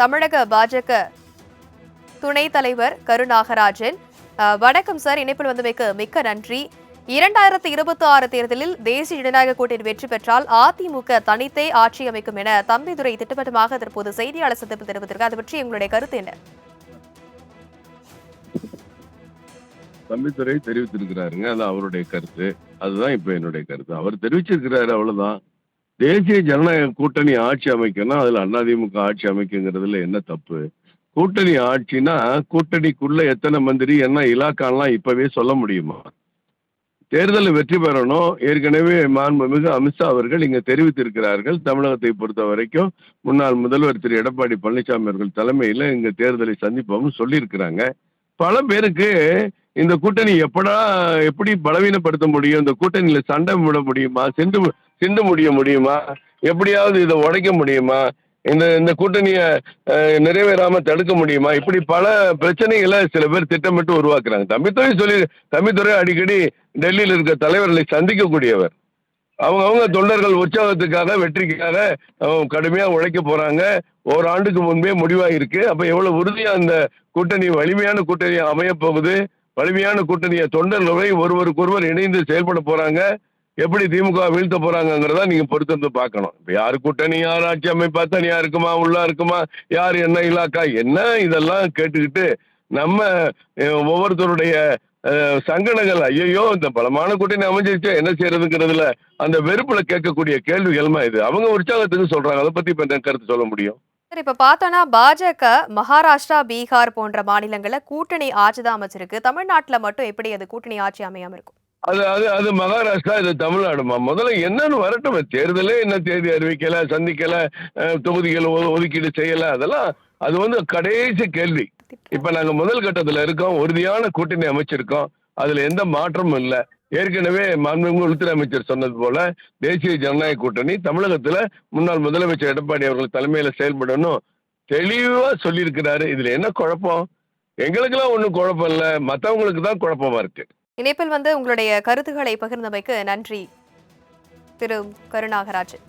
தமிழக பாஜக துணைத் தலைவர் கருநாகராஜன். வணக்கம் சார். இணைப்பில் வந்தமைக்கு மிக்க நன்றி. இரண்டாயிரத்தி இருபத்தி ஆறு தேர்தலில் தேசிய ஜனநாயக கூட்டணி வெற்றி பெற்றால் அதிமுக தனித்தே ஆட்சி அமைக்கும் என தம்பிதுரை திட்டவட்டமாக தற்போது செய்தியாளர் சந்திப்பில் தெரிவித்திருக்கார் அது பற்றி உங்களுடைய கருத்து என்ன? தம்பித்துறை தெரிவித்திருக்கிறாருங்க. அது அவருடைய கருத்து. அதுதான் இப்ப என்னுடைய கருத்து. அவர் தெரிவிச்சிருக்கிறாரு அவ்வளவுதான். தேசிய ஜனநாயக கூட்டணி ஆட்சி அமைக்கணும்னா அதுல அதிமுக ஆட்சி அமைக்குங்கிறதுல என்ன தப்பு? கூட்டணி ஆட்சினா கூட்டணிக்குள்ள எத்தனை மந்திரி என்ன இலாக்கான்லாம் இப்பவே சொல்ல முடியுமா? தேர்தலில் வெற்றி பெறணும். ஏற்கனவே மாண்புமிகு அமித்ஷா அவர்கள் இங்க தெரிவித்திருக்கிறார்கள். தமிழகத்தை பொறுத்த வரைக்கும் முன்னாள் முதல்வர் திரு. எடப்பாடி பழனிசாமி அவர்கள் தலைமையில இங்க தேர்தலை சந்திப்போம்னு சொல்லியிருக்கிறாங்க. பல பேருக்கு இந்த கூட்டணி எப்படா எப்படி பலவீனப்படுத்த முடியும்? இந்த கூட்டணியில சண்டை விட முடியுமா? சிந்து சிந்து முடிய முடியுமா? எப்படியாவது இதை உடைக்க முடியுமா? இந்த இந்த கூட்டணியை நிறைவேறாம தடுக்க முடியுமா? இப்படி பல பிரச்சனைகளை சில பேர் திட்டமிட்டு உருவாக்குறாங்க. தம்பித்துறை சொல்லி தம்பித்துறை அடிக்கடி டெல்லியில் இருக்க தலைவர்களை சந்திக்கக்கூடியவர். அவங்க அவங்க தொண்டர்கள் உற்சாகத்துக்காக வெற்றிக்காக கடுமையா உழைக்க போறாங்க. ஓராண்டுக்கு முன்பே முடிவாயிருக்கு. அப்ப எவ்வளவு உறுதியா அந்த கூட்டணி வலிமையான கூட்டணி அமைய போகுது? வலிமையான கூட்டணியை தொண்டர்களை ஒருவருக்கொருவர் இணைந்து செயல்பட போறாங்க. எப்படி திமுக வீழ்த்த போறாங்கிறத நீங்க பொறுத்திருந்து பார்க்கணும். இப்ப யார் கூட்டணி யார் ஆட்சி அமைப்பா தனியா இருக்குமா உள்ளா இருக்குமா யார் என்ன இலாக்கா என்ன இதெல்லாம் கேட்டுக்கிட்டு நம்ம ஒவ்வொருத்தருடைய சங்கடங்கள் ஐயோ இந்த பலமான கூட்டணி அமைஞ்சிருச்சா என்ன செய்யறதுங்கிறதுல அந்த வெறுப்புல கேட்கக்கூடிய கேள்விகள்மா இது. அவங்க உற்சாகத்துக்கு சொல்றாங்க. அதை பத்தி இப்ப என்ன கருத்து சொல்ல முடியும்? சார் இப்ப பார்த்தோம்னா பாஜக மகாராஷ்டிரா பீகார் போன்ற மாநிலங்கள்ல கூட்டணி ஆட்சி தான் அமைச்சிருக்கு. தமிழ்நாட்டுல மட்டும் எப்படி அது கூட்டணி ஆட்சி அமையாம இருக்கும்? அது அது அது மகாராஷ்டிரா இது தமிழ்நாடுமா? முதல்ல என்னன்னு வரட்டும். தேர்தலே என்ன தேதி அறிவிக்கல சந்திக்கல தொகுதிகள் ஒதுக்கீடு செய்யல அதெல்லாம் அது வந்து கடைசி கேள்வி. இப்ப நாங்க முதல் கட்டத்துல இருக்கோம் உறுதியான கூட்டணி அமைச்சிருக்கோம். அதுல எந்த மாற்றமும் இல்ல. ஏற்கனவே மாண்புமிகு உள்துறை அமைச்சர் சொன்னது போல தேசிய ஜனநாயக கூட்டணி தமிழகத்துல முன்னாள் முதலமைச்சர் எடப்பாடி அவர்கள் தலைமையில செயல்படணும் தெளிவா சொல்லியிருக்கிறாரு. இதுல என்ன குழப்பம்? எங்களுக்கெல்லாம் ஒன்றும் குழப்பம் இல்லை. மற்றவங்களுக்கு தான் குழப்பமா இருக்கு. இணைப்பில் வந்து உங்களுடைய கருத்துக்களை பகிர்ந்தமைக்கு நன்றி. திரு கருணாகராஜன்.